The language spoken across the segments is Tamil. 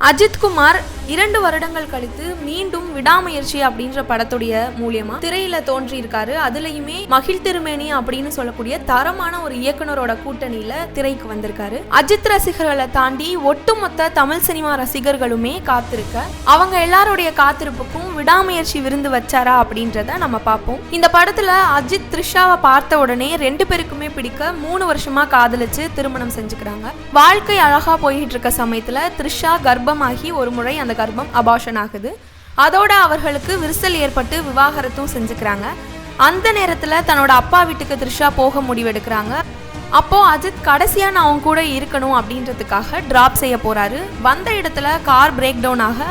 அஜித் குமார் இரண்டு வருடங்கள் கழித்து மீண்டும் விடாமுயற்சி அப்படின்ற படத்துடைய மூலியமா திரையில தோன்றியிருக்காரு. அதுலயுமே மகிழ் திருமேனி அப்படின்னு சொல்லக்கூடிய தரமான ஒரு இயக்குனரோட கூட்டணியில திரைக்கு வந்திருக்காரு. அஜித் ரசிகர்களை தாண்டி ஒட்டுமொத்த தமிழ் சினிமா ரசிகர்களுமே காத்திருக்க அவங்க எல்லாருடைய காத்திருப்புக்கும் விடாமுயற்சி விருந்து வச்சாரா அப்படின்றத நம்ம பார்ப்போம். இந்த படத்துல அஜித் த்ரிஷாவை பார்த்த உடனே ரெண்டு பேருக்குமே பிடிக்க மூணு வருஷமா காதலிச்சு திருமணம் செஞ்சுக்கிறாங்க. வாழ்க்கை அழகா போயிட்டு இருக்க சமயத்துல த்ரிஷா கர்ப்பமாகி ஒரு முறை அந்த கர்ப்பம் அபாஷன் ஆகுது அதோட அவர்களுக்கு விரிசல் ஏற்பட்டு விவாகரத்தும் செஞ்சுக்கிறாங்க. அந்த நேரத்தில் தன்னோட அப்பா வீட்டுக்கு த்ரிஷா போக முடிவெடுக்கிறாங்க. அப்போ அஜித் கடைசியா நான் அவங்க கூட இருக்கணும் அப்படின்றதுக்காக டிராப் செய்ய போறாரு. வந்த இடத்துல கார் பிரேக் டவுன் ஆக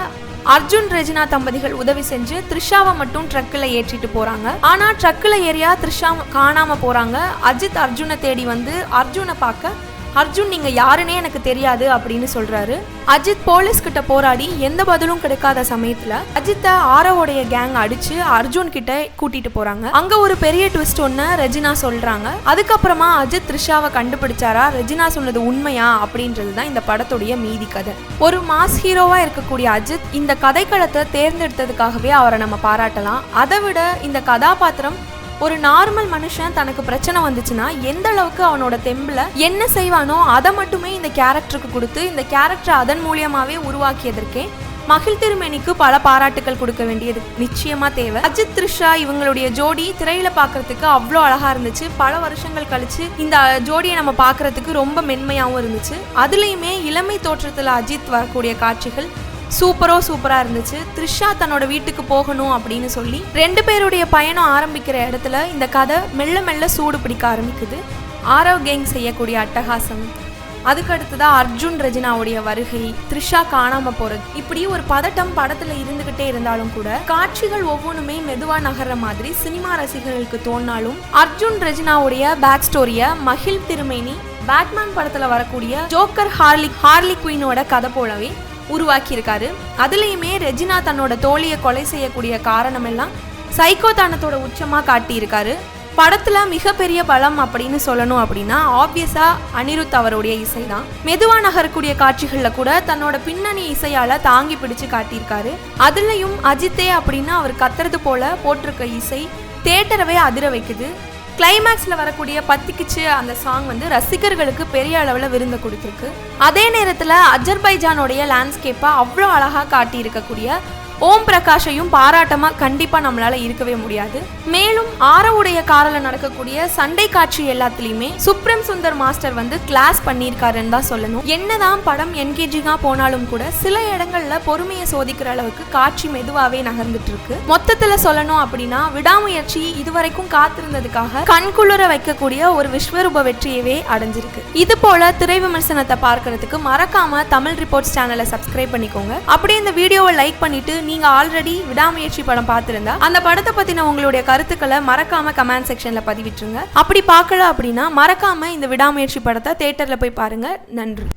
அர்ஜுன் ரெஜினா தம்பதிகள் உதவி செஞ்சு த்ரிஷாவை மட்டும் ட்ரக்கில் ஏற்றிட்டு போறாங்க. ஆனா ட்ரக்கில் ஏறியா த்ரிஷா காணாம போறாங்க. அஜித் அர்ஜுனை தேடி வந்து அர்ஜுனை பார்க்க அர்ஜுன் நீங்க யாருன்னே எனக்கு தெரியாது அப்படின்னு சொல்றாரு. அஜித் போலீஸ் கிட்ட போராடி எந்த பதிலும் கிடைக்காத சமயத்துல அஜித்தை ஆரவோடைய கேங் அடிச்சு அர்ஜுன் கிட்ட கூட்டிட்டு போறாங்க. அங்க ஒரு பெரிய ட்விஸ்ட் ஒன்னு ரெஜினா சொல்றாங்க. அதுக்கப்புறமா அஜித் த்ரிஷாவை கண்டுபிடிச்சாரா? ரெஜினா சொன்னது உண்மையா? அப்படின்றது தான் இந்த படத்துடைய மீதி கதை. ஒரு மாஸ் ஹீரோவா இருக்கக்கூடிய அஜித் இந்த கதைக்களத்தை தேர்ந்தெடுத்ததுக்காகவே அவரை நம்ம பாராட்டலாம். அதை விட இந்த கதாபாத்திரம் ஒரு நார்மல் மனுஷன் தனக்கு பிரச்சனை வந்துச்சுன்னா எந்த அளவுக்கு அவனோட தெம்பில் என்ன செய்வானோ அதை மட்டுமே இந்த கேரக்டருக்கு கொடுத்து இந்த கேரக்டர் அதன் மூலியமாவே உருவாக்கியதற்கே மகிழ் திருமேனிக்கு பல பாராட்டுகள் கொடுக்க வேண்டியது நிச்சயமா தேவை. அஜித் த்ரிஷா இவங்களுடைய ஜோடி திரையில பார்க்கறதுக்கு அவ்வளோ அழகா இருந்துச்சு. பல வருஷங்கள் கழிச்சு இந்த ஜோடியை நம்ம பார்க்கறதுக்கு ரொம்ப மென்மையாகவும் இருந்துச்சு. அதுலேயுமே இளமை தோற்றத்தில் அஜித் வரக்கூடிய காட்சிகள் சூப்பரோ சூப்பராக இருந்துச்சு. த்ரிஷா தன்னோட வீட்டுக்கு போகணும் அப்படின்னு சொல்லி ரெண்டு பேருடைய பயணம் ஆரம்பிக்கிற இடத்துல இந்த கதை மெல்ல மெல்ல சூடு பிடிக்க ஆரம்பிக்குது. ஆரவ் கேங் செய்யக்கூடிய அட்டகாசம். அதுக்கடுத்ததாக அர்ஜுன் ரஜினாவுடைய வருகை த்ரிஷா காணாம போறது. இப்படி ஒரு பதட்டம் படத்துல இருந்துகிட்டே இருந்தாலும் கூட காட்சிகள் ஒவ்வொன்றுமே மெதுவா நகர்ற மாதிரி சினிமா ரசிகர்களுக்கு தோணாலும் அர்ஜுன் ரஜினாவுடைய பேக் ஸ்டோரிய மகிழ் திருமேனி பேட்மேன் படத்துல வரக்கூடிய ஜோக்கர் ஹார்லி ஹார்லி குயினோட கதை போலவே உருவாக்கியிருக்காரு. அதுலேயுமே ரெஜினா தன்னோட தோழியை கொலை செய்யக்கூடிய காரணம் எல்லாம் சைக்கோதானத்தோட உச்சமாக காட்டியிருக்காரு. படத்தில் மிகப்பெரிய பலம் அப்படின்னு சொல்லணும் அப்படின்னா ஆப்வியஸாக அனிருத் அவருடைய இசை தான் மெதுவா நகரக்கூடிய காட்சிகளில் கூட தன்னோட பின்னணி இசையால் தாங்கி பிடிச்சு காட்டியிருக்காரு. அதுலேயும் அஜித்தே அப்படின்னா அவர் கத்துறது போல போட்டிருக்க இசை தேட்டரவே அதிர வைக்குது. கிளைமேக்ஸில் வரக்கூடிய பத்திக்குச்சு அந்த சாங் வந்து ரசிகர்களுக்கு பெரிய அளவில் விருந்து கொடுத்துருக்கு. அதே நேரத்தில் அஜர்பைஜானுடைய லேண்ட்ஸ்கேப்பை அவ்வளோ அழகாக காட்டி இருக்கக்கூடிய ஓம் பிரகாஷையும் பாராட்டமா கண்டிப்பா நம்மளால இருக்கவே முடியாது. மேலும் ஆரவுடைய காரில் நடக்கக்கூடிய சண்டை காட்சி எல்லாத்துலயுமே சுப்ரீம் சுந்தர் மாஸ்டர் வந்து கிளாஸ் பண்ணியிருக்காருன்னு தான் சொல்லணும். என்னதான் படம் என்கேஜிங்கா போனாலும் கூட சில இடங்கள்ல பொறுமையை சோதிக்கிற அளவுக்கு காட்சி மெதுவாவே நகர்ந்துட்டு இருக்கு மொத்தத்துல சொல்லணும் அப்படின்னா விடாமுயற்சி இதுவரைக்கும் காத்திருந்ததுக்காக கண்குளிர வைக்கக்கூடிய ஒரு விஸ்வரூப வெற்றியவே அடைஞ்சிருக்கு. இது போல திரை விமர்சனத்தை பார்க்கறதுக்கு மறக்காம தமிழ் ரிப்போர்ட்ஸ் சேனலை சப்ஸ்கிரைப் பண்ணிக்கோங்க. அப்படியே இந்த வீடியோவை லைக் பண்ணிட்டு நீங்க ஆல்ரெடி விடாமுயற்சி படம் பார்த்திருந்தா அந்த படத்தை பத்தின உங்களுடைய கருத்துக்களை மறக்காம கமெண்ட் செக்ஷன்ல பதிவிட்டுருங்க. அப்படி பார்க்கல அப்படின்னா மறக்காம இந்த விடாமுயற்சி படத்தை தேட்டர்ல போய் பாருங்க. நன்றி.